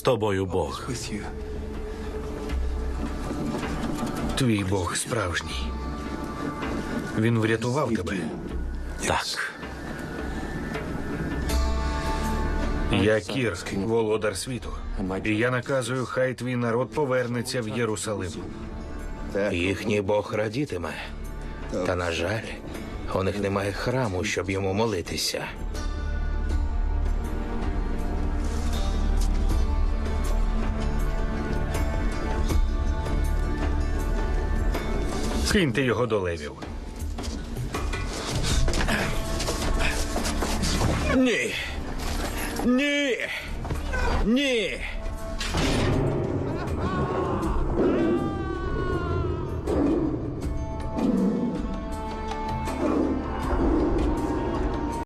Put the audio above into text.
З тобою Бог. Твій Бог справжній. Він врятував тебе. Так. Я Кір, володар світу. І я наказую, хай твій народ повернеться в Єрусалим. Їхній Бог радітиме. Та, на жаль, у них немає храму, щоб йому молитися. Скиньте його до левів. Ні. Ні. Ні.